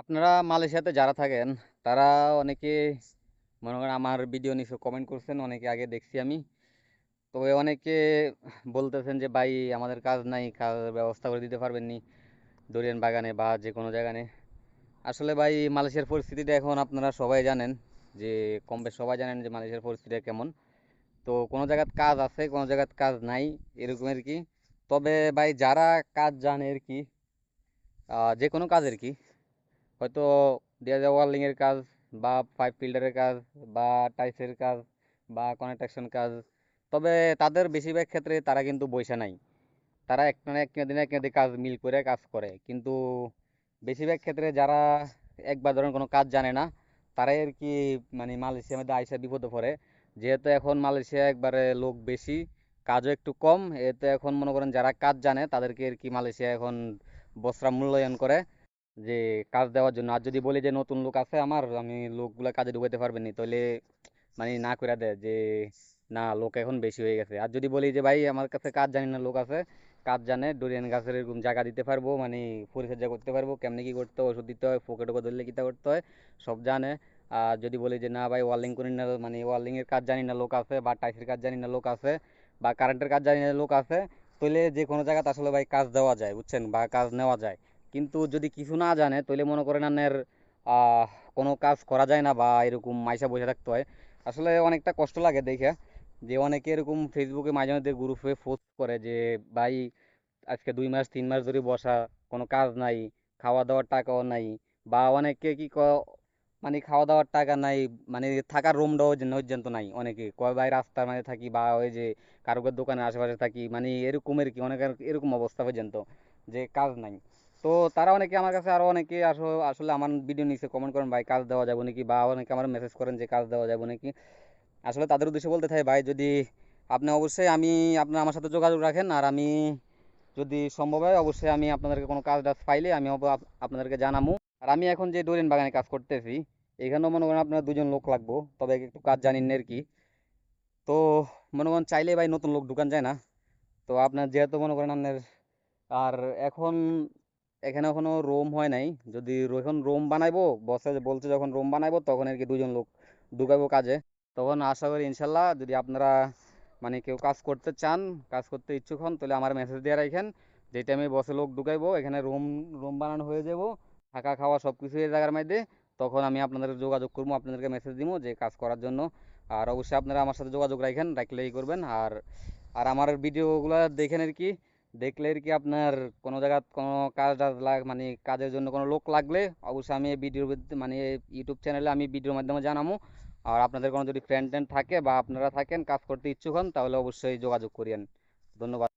আপনারা মালয়েশিয়াতে যারা থাকেন, তারা অনেকে মনে করেন আমার ভিডিও নিচে কমেন্ট করছেন, অনেকে আগে দেখছি আমি। তবে অনেকে বলতেছেন যে, ভাই, আমাদের কাজ নাই, কাজের ব্যবস্থা করে দিতে পারবেন নি দরিয়ান বাগানে বা যে কোনো জায়গানে আসলে ভাই, মালয়েশিয়ার পরিস্থিতিটা এখন আপনারা সবাই জানেন, যে কম বেশ সবাই জানেন যে মালয়েশিয়ার পরিস্থিতিটা কেমন। তো কোনো জায়গাত কাজ আছে, কোনো জায়গাত কাজ নাই, এরকম আর কি। তবে ভাই, যারা কাজ জানে আর কি যে কোনো কাজ আর কি হয়তো দেখা যায় ওয়ার্লিং কাজ বা পাইপ ফিল্টারের কাজ বা টাইলসের কাজ বা কনস্ট্রাকশন কাজ, তবে তাদের বেশিরভাগ ক্ষেত্রে তারা কিন্তু বইসা নাই। তারা এক না এক দিন এক দিন কাজ মিল করে কাজ করে। কিন্তু বেশিরভাগ ক্ষেত্রে যারা একবার ধরেন কোনো কাজ জানে না, তারাই আর কি মানে মালয়েশিয়ার মধ্যে আইসা বিপদে পড়ে। যেহেতু এখন মালয়েশিয়া একবারে লোক বেশি, কাজও একটু কম, এতে এখন মনে করেন যারা কাজ জানে তাদেরকে আর কি মালয়েশিয়া এখন বস্ত্র মূল্যায়ন করে। যে কাজ দেওয়ার জন্য। আর যদি বলি যে নতুন লোক আছে আমার, আমি লোকগুলা কাজে ঢুকাইতে পারবেন নি তাহলে মানে না করে দেয় যে, না, লোক এখন বেশি হয়ে গেছে। আর যদি বলি যে, ভাই, আমার কাছে কাজ জানি না, লোক আছে, কাজ জানে, ডোরিয়ান গাছের এরকম জায়গা দিতে পারব মানে পরিচর্যা করতে পারব, কেমনে কি করতে হয়, ওষুধ দিতে হয় পোকে টোকে ধরলে কিতা করতে হয়, সব জানে। আর যদি বলি যে, না, ভাই ওয়ার্লিং করি না মানে ওয়ার্লিং এর কাজ জানি না, লোক আছে, বা টাইসের কাজ জানি না, লোক আছে, বা কারেন্টের কাজ জানি না, লোক আছে তাহলে যে কোনো জায়গাতে আসলে ভাই কাজ দেওয়া যায়, বুঝছেন, বা কাজ নেওয়া যায়। কিন্তু যদি কিছু না জানে, তাহলে মনে করেন আপনার কোনো কাজ করা যায় না বা এরকম মাইসা বসে থাকতে হয়। আসলে অনেকটা কষ্ট লাগে দেখে, যে অনেকে এরকম ফেসবুকে মাঝে মধ্যে গ্রুপে পোস্ট করে যে, ভাই, আজকে দুই মাস, তিন মাস ধরে বসা, কোনো কাজ নাই খাওয়া দাওয়ার টাকাও নাই। বা অনেকে কি ক মানে খাওয়া দাওয়ার টাকা নাই মানে থাকার রুমটাও পর্যন্ত নাই। অনেকে কয়, ভাই, রাস্তার মাঝে থাকি বা ওই যে কারোর দোকানের আশেপাশে থাকি। মানে এরকমের কি, অনেকের এরকম অবস্থা পর্যন্ত, যে কাজ নাই। তো তারা অনেকে আমার কাছে আরও অনেকে আসো- আসলে আমার ভিডিও নিচে কমেন্ট করেন, ভাই, কাজ দেওয়া যাবে নাকি? বা অনেকে আমার মেসেজ করেন যে, কাজ দেওয়া যাবে নাকি? আসলে তাদের উদ্দেশ্যে বলতে চাই, ভাই, যদি আপনি অবশ্যই আমি আপনার, আমার সাথে যোগাযোগ রাখেন, আর আমি যদি সম্ভব হয়, অবশ্যই আমি আপনাদেরকে কোনো কাজ টাজ পাইলে আমি আপনাদেরকে জানাব আর আমি এখন যে ডোরিয়ান বাগানে কাজ করতেছি, এখানেও মনে করেন আপনার দুজন লোক লাগবো, তবে একটু কাজ জানেন আর কি। তো মনে করেন চাইলে ভাই নতুন লোক ঢুকান যায় না। তো আপনার যেহেতু মনে করেন আপনার, আর এখন এখানে এখনও রুম হয় নাই। যদি এখন রুম বানাইবো, বসে বলছে যখন রুম বানাইবো, তখন আর কি দুজন লোক ঢুকাবো কাজে। তখন আশা করি ইনশাল্লাহ যদি আপনারা মানে কেউ কাজ করতে চান, কাজ করতে ইচ্ছুক হন, তাহলে আমার মেসেজ দিয়ে রাখেন। যে টাইমে বসে লোক ঢুকাইবো, এখানে রুম রুম বানানো হয়ে যাব। থাকা, খাওয়া সব কিছু এই জায়গার মধ্যে। তখন আমি আপনাদের যোগাযোগ করব, আপনাদেরকে মেসেজ দিব যে কাজ করার জন্য। আর অবশ্যই আপনারা আমার সাথে যোগাযোগ রাখেন রাখলে এই করবেন। আর আর আমার ভিডিওগুলো দেখেন আর কি। দেখলে কি আপনার কোনো জায়গার কোনো কাজ টাজ লাগ মানে কাজের জন্য কোনো লোক লাগলে অবশ্যই আমি এই ভিডিওর মানে ইউটিউব চ্যানেলে আমি ভিডিওর মাধ্যমে জানাব। আর আপনাদের কোনো যদি ফ্রেন্ড ট্রেন্ড থাকে বা আপনারা থাকেন, কাজ করতে ইচ্ছুক হন, তাহলে অবশ্যই যোগাযোগ করিয়েন। ধন্যবাদ।